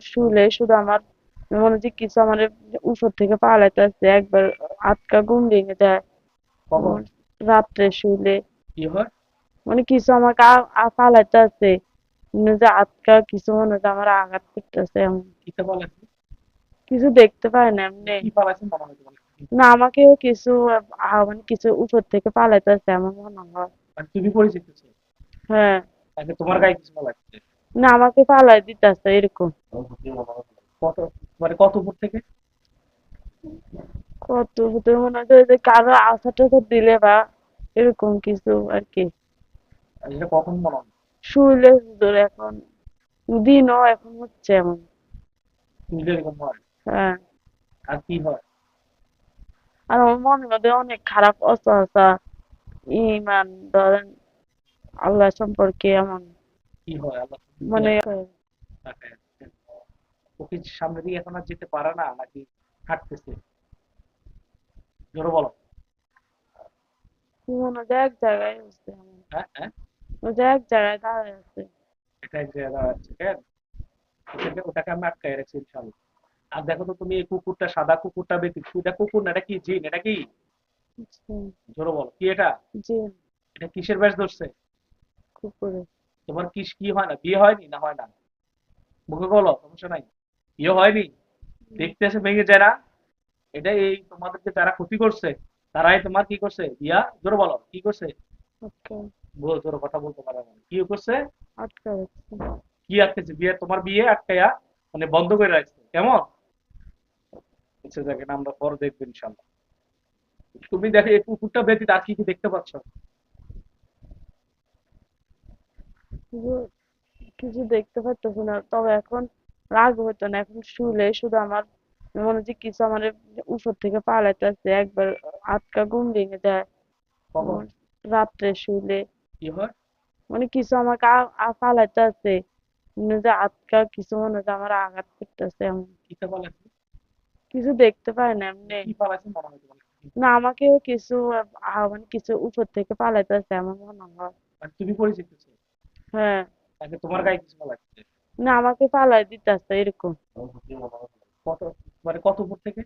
শুলে শুধু আমার মনে হচ্ছে কিছু আমার উপর থেকে পালাইতে আসছে একবার আটকা ঘুম ভেঙে যায়। রাত্রে শুলে। মানে কিছু আমাকে আ- আ- পালাইতে আসছে। মনে আটকা কিছু মনে হচ্ছে আমার আঘাত করতেছে এমন। কিছু দেখতে পাই না এমনি? না আমাকেও কিছু মানে কিছু উপর থেকে পালাইতে আসছে এমন মনে হয়। হ্যাঁ। তোমার গায়ে কিছু পালাইছে? না আমাকে পালাই দিতে আসছে এরকম। কত মানে কত উপর থেকে? কত হতে মনে হচ্ছে যে কারও আশা টাশা দিলে বা এরকম কিছু আর কি। এটা কখন মনে হয়? শুলে ধরে এখন দিনও এখন হচ্ছে এমন। এরকম হয়? হ্যাঁ। আর কি হয়? আর আমার মনের মধ্যে অনেক খারাপ অসহসা ইমান ধরেন আল্লাহ সম্পর্কে এমন। কি হয় আল্লাহ মানে তাকায়। ও কি সামনে দিয়ে এখন আর যেতে পারে না নাকি হাঁটতেছে? জোরে বলো। মনে এক জায়গায় হ্যাঁ হ্যাঁ। এক জায়গায় দাঁড়ায় আছে। এটা এক জায়গায় দাঁড়াচ্ছে কেন ওটাকে ওটাকে আমি আটকায় রাখছি ইনশাল্লাহ আর দেখো তো তুমি এই কুকুরটা সাদা কুকুরটা এটা কুকুর না এটা কি জিন? এটা কি? জোরে বলো কি এটা? কিসের ব্যাস ধরছে? কুকুরে তোমার কি কি হয় না? বিয়ে হয়নি না হয় না? মুখে বলো সমস্যা নাই। বিয়ে হয়নি? দেখতে এসে ভেঙে যায় না? এটা এই তোমাদেরকে যারা ক্ষতি করছে তারাই তোমার কি করছে? বিয়া? জোরে বলো কি করছে? জোরে কথা বলতে পারে কি করছে? কি আটকেছে? বিয়ে তোমার বিয়ে আটকায়া মানে বন্ধ করে রাখছে। কেমন? আচ্ছা দেখেন আমরা পরে দেখব ইনশাল্লাহ। তুমি দেখো এই কুকুরটা ব্যতীত আর কি কি দেখতে পাচ্ছ? কিছু কিছু দেখতে পারতেছি না। তবে এখন রাগ হতো না। এখন শুলে শুধু আমার মনে হচ্ছে কিছু আমার উপর থেকে পালাইতে আসছে। একবার আটকা ঘুম ভেঙে যায়। রাত্রে শুলে। মানে কিছু আমাকে আ- আ- পালাইতে আসছে। মনে আটকা কিছু মনে হচ্ছে আমার আঘাত করতেছে এমন। কিছু দেখতে পাই না এমনি। মনে না আমাকেও কিছু মানে কিছু উপর থেকে পালাইতে আসছে এমন মনে হয়। তুমি পরিচিত হ্যাঁ। তাকে তোমার গায়ে কিছু পালাইছে না আমাকে পালাই দিতে আসছে এরকম। কত মানে কত উপর থেকে?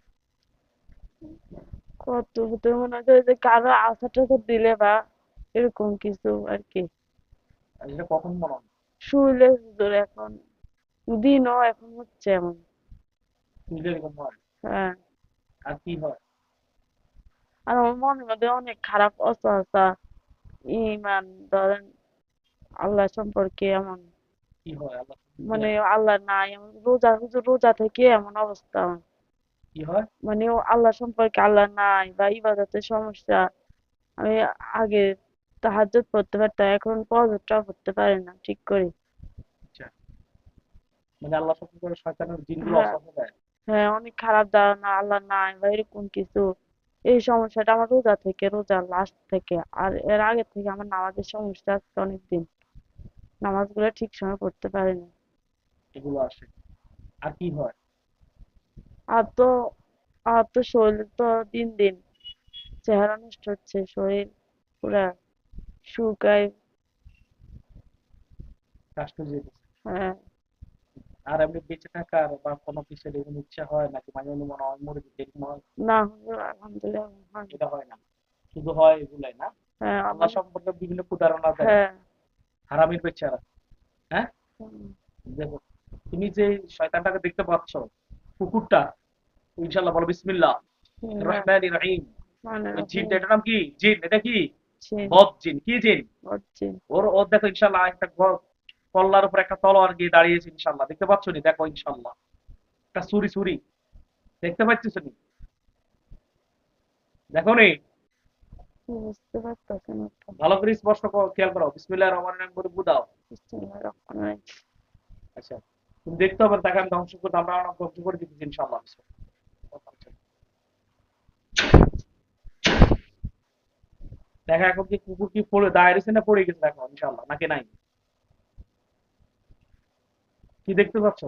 কত হতে মনে হচ্ছে যে কারও আশা টাশা দিলে বা এরকম কিছু আর কি। এটা কখন মনে হয়? এখন দিনও এখন হচ্ছে এমন। এরকম হয়? হ্যাঁ। আর কি হয়? আর আমার মনের মধ্যে অনেক খারাপ অসহসা ইমান ধরেন আল্লাহ সম্পর্কে এমন মানে আল্লাহ নাই রোজা হুজুর রোজা থেকে এমন অবস্থা। হয়? মানে আল্লাহ সম্পর্কে আল্লাহ নাই বা ইবাদতের সমস্যা। আমি আগে তাহাজ্জুদ পড়তে পারতাম এখন ফজরটাও পড়তে পারি না ঠিক করে। আচ্ছা। মানে আল্লাহ সব শয়তানের জিনগুলো হ্যাঁ। হ্যাঁ? অনেক খারাপ ধারণা আল্লাহ নাই বা এরকম কিছু। এই সমস্যাটা আমার রোজা থেকে রোজা লাস্ট থেকে। আর এর আগে থেকে আমার নামাজের সমস্যা আজকে অনেকদিন। নামাজগুলো ঠিক সময় পড়তে পারি না এগুলো আসে। আর কি হয়? আর তো আর তো শরীর তো দিন দিন চেহারা নষ্ট হচ্ছে শরীর পুরা শুকায়। কাষ্ট হ্যাঁ। আর এমনি বেঁচে থাকার বা কোনো কিছুর এরকম ইচ্ছা হয় নাকি মাঝে মাঝে মনে হয় মরে যেতে এরকম হয়? না আলহামদুলিল্লাহ হয়। না। এটা হয় না। শুধু হয় এগুলাই না? হ্যাঁ আল্লাহ সম্পর্কে বিভিন্ন উদাহরণ দেয়। হ্যাঁ। হারামির বেচারা হ্যাঁ? দেখো তুমি যে শয়তানটাকে দেখতে পাচ্ছ কুকুরটা ইনশাল্লাহ বলো বিসমিল্লাহ। হুম, রহমান রহিম। মানে জিনটা এটার নাম কি? জিন এটা কি? বদ জিন। কি জিন? ওর ওর দেখো ইনশাল্লাহ একটা কল্লার উপর একটা তলোয়ার গিয়ে দাঁড়িয়েছে ইনশাল্লাহ দেখতে পাচ্ছ নি? দেখো ইনশাল্লাহ একটা সুরি সুরি। দেখতে পাচ্ছিস নি? দেখো নি? বুঝতে ভালো করে স্পষ্ট খেয়াল করো। রহিম করে বুদাও বিসমিল্লাহির রহমানির রহিম। আচ্ছা তুমি দেখতে হবে তাকে আমি ধ্বংস করতে আমরা অনেক ধ্বংস করে দিচ্ছি দেখা এখন কি কুকুর কি পড়ে দাঁড়িয়ে রয়েছে না পড়ে গেছে দেখো নাকি নাই? কি দেখতে পাচ্ছ?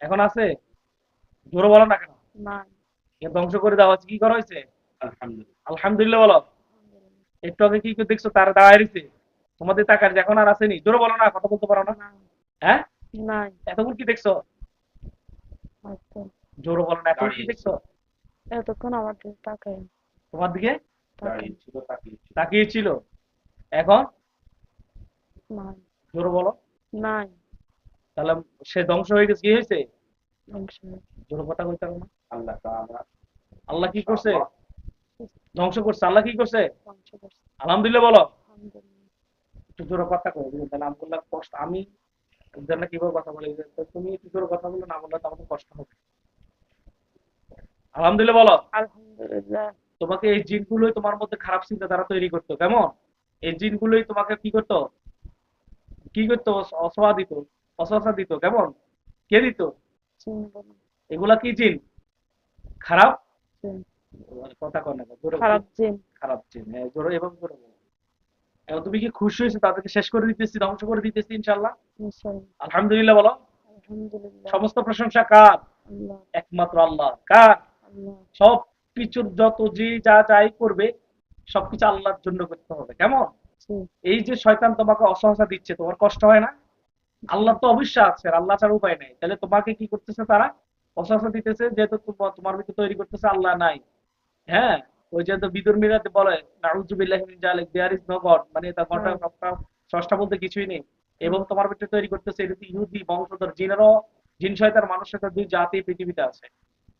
এখন আছে? জোরে বলো না কেন? না। ধ্বংস করে দেওয়া হচ্ছে কি করা হয়েছে? আলহামদুলিল্লাহ। বলো। একটু আগে কি দেখছ? তারা দাঁড়ায় রয়েছে। তোমাদের তাকার এখন আর আসেনি। জোরে বলো না কথা বলতে পারো না। হ্যাঁ? এতক্ষণ কি দেখছ? আচ্ছা। জোরে বলো না এখন কি দেখছ? এতক্ষণ আমার দিকে তাকায়। তোমার দিকে? তাকিয়ে। ছিল এখন? জোরে বলো। নাই। তাহলে সে ধ্বংস হয়ে গেছে কি হয়েছে? ধ্বংস জোরে কথা কইতে হবে না। আল্লাহ আল্লাহ কি করছে? ধ্বংস করছে। আল্লাহ কি করছে? আলহামদুলিল্লাহ বলো। একটু জোরে কথা কই তাহলে কষ্ট আমি জানা কীভাবে কথা বলি? তুমি একটু জোরে কথা বলো না বললে কষ্ট হবে। আলহামদুলিল্লাহ বলো। আলহামদুলিল্লাহ। তোমাকে এই জিনগুলোই তোমার মধ্যে খারাপ চিন্তাধারা তৈরি করতো কেমন? এই জিনগুলোই তোমাকে কি করতো? কি করতো? অসহা দিত অসহসা দিত কেমন? কে দিত? এগুলা কি জিন? খারাপ। কথা কর না খারাপ জিন খারাপ জিন হ্যাঁ, জোরে এবং জোরে এখন তুমি কি খুশি হয়েছো? তাদেরকে শেষ করে দিতেছি ধ্বংস করে দিতেছি ইনশাআল্লাহ? আলহামদুলিল্লাহ বলো। সমস্ত প্রশংসা কার? একমাত্র আল্লাহ। কার? সব কিছুর যত যে যা যাই করবে সবকিছু আল্লাহর জন্য করতে হবে কেমন? এই যে শয়তান তোমাকে অসহসা দিচ্ছে তোমার কষ্ট হয় না? আল্লাহ তো অবশ্যই আছে আল্লাহ ছাড়া উপায় নাই। তাহলে তোমাকে কি করতেছে তারা? অসহসা দিতেছে যেহেতু তোমার ভিতরে তৈরি করতেছে আল্লাহ নাই। হ্যাঁ ওই যে বিদুর্মীরা বলে নাউজুবিল্লাহি মিন জালিক দেয়ার ইজ নো গড মানে তা ঘটা হুম। স্রষ্টা বলতে কিছুই নেই। এবং তোমার ভিতরে তৈরি করতেছে এটা ইহুদি বংশধর জিনেরও জিন শয়তান মানুষ শয়তান দুই জাতি পৃথিবীতে আছে।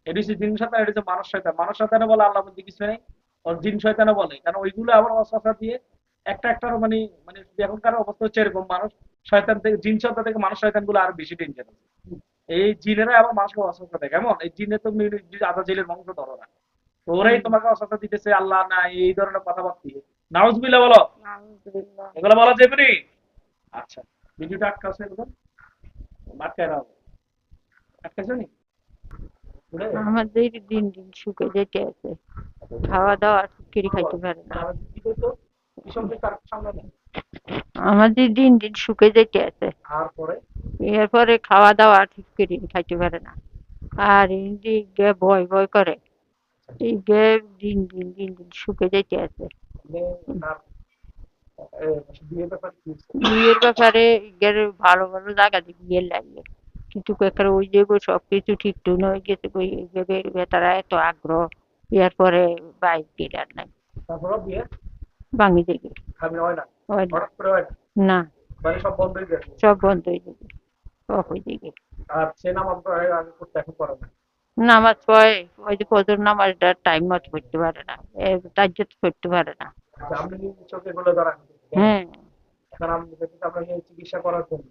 এটা হচ্ছে জিন শয়তান এটা হচ্ছে মানুষ শয়তান। মানুষ শয়তানে বলে আল্লাহ বলতে কিছু নেই আর জিন শয়তানে বলে। কারণ ওইগুলো আবার অসহসা দিয়ে একটা একটা মানে মানে এখনকার অবস্থা হচ্ছে এরকম মানুষ শয়তান থেকে জিন শয়তান থেকে মানুষ শয়তানগুলো আরও বেশি ডেঞ্জার এই জিনেরা আবার মানুষকে অসুস্থ দেয়। কেমন? এই জিনে তো আধা জেলের বংশ ধরো না তো ওরাই তোমাকে অসুস্থ দিতেছে আল্লাহ না এই ধরনের কথাবার্তা নাউজবিল্লাহ বলো। এগুলো বলা যাবে নি? আচ্ছা ভিডিওটা আটকাছে এগুলো আটকায় রাখো আটকাছে নি? আমাদের দিন দিন শুকে যেতে আছে। খাওয়া দাওয়া ঠিকরি খাইতে পারে না। আমাদের দিন দিন শুকে যেতে আছে। এরপরে খাওয়া দাওয়া ঠিক করে খাইতে পারে না। আর গে ভয় ভয় করে। এই গে দিন দিন দিন দিন শুকে যেতে আছে বিয়ের ব্যাপার ভালো ভালো কিন্তু ওই সব কিছু ঠিক টুন হয়ে গেছে ওই বেতারা এত আগ্রহ এরপরে বাইক দিয়ে আর নাই ভাঙি দেখে না সব বন্ধ হয়ে গেছে সব বন্ধ হয়ে যাবে সব হয়ে যাবে আর সে আগে করতে এখন না নামাজ পড়ে ওই যে ফজর নামাজটা টাইম মতো পড়তে পারে না তাজ্জত পড়তে পারে না। আচ্ছা, হ্যাঁ। চিকিৎসা করার জন্য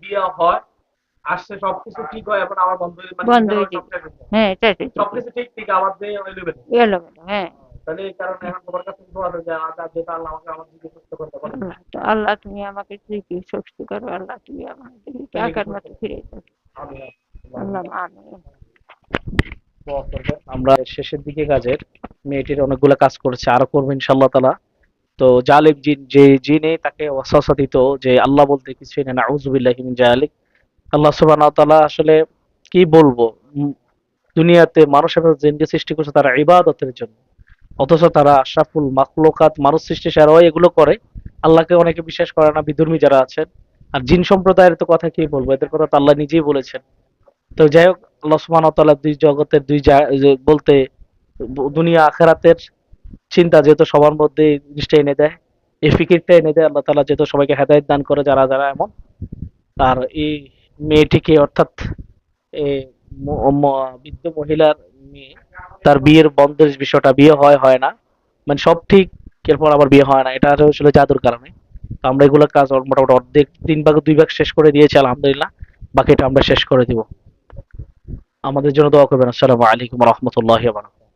বিয়ে হয় আসছে সবকিছু ঠিক হয় এখন আমার বন্ধ হয়ে মানে বন্ধ হয়ে সব শেষ হয়ে যায়। হ্যাঁ সেটাই সবকিছু ঠিক ঠিক আমার দিয়ে এলোমেলো এলো হ্যাঁ। তাহলে এই কারণে এখন তোমার কাছে দোয়া যে আজ আজ যেটা আল্লাহ আমাকে আমার দিকে সুস্থ করতে পারে। আল্লাহ তুমি আমাকে কি শক্তি করো আল্লাহ তুমি আমাকে মতো ফিরে দাও। আল্লাহ আমিন। আমরা শেষের দিকে কাজের মেয়েটির অনেকগুলো কাজ করেছে, আরও করব ইনশাল্লাহ তালা তো যে জিনে তাকে দিত যে আল্লাহ বলতে না আল্লাহ তাআলা আসলে কি বলব? দুনিয়াতে মানুষ এবং জিনকে সৃষ্টি করছে তারা ইবাদতের জন্য। অথচ তারা আশরাফুল মাখলুকাত, মানুষ সৃষ্টি সারাও এগুলো করে। আল্লাহকে অনেকে বিশ্বাস করে না, বিধর্মী যারা আছেন। আর জিন সম্প্রদায়ের তো কথা কি বলব? এদের কথা তো আল্লাহ নিজেই বলেছেন। তো যাই হোক আল্লাহ দুই জগতের দুই বলতে দুনিয়া আখেরাতের চিন্তা যেহেতু সবার মধ্যে জিনিসটা এনে দেয়, এই ফিকিরটা এনে দেয়, আল্লাহ যেহেতু সবাইকে দান করে, যারা যারা এমন। আর এই মেয়েটিকে অর্থাৎ বৃদ্ধ মহিলার মেয়ে, তার বিয়ের বন্ধের বিষয়টা বিয়ে হয় হয় না। মানে সব ঠিক, এরপর আবার বিয়ে হয় না। এটা ছিল জাদুর কারণে। তো আমরা এগুলো কাজ মোটামুটি অর্ধেক, তিন ভাগ দুই ভাগ শেষ করে দিয়েছি, আলহামদুলিল্লাহ। বাকিটা আমরা শেষ করে দিব। আমাদের জন্য দোয়া করবেন। আসসালামু আলাইকুম রহমতুল্লাহ বারাকাতুহু।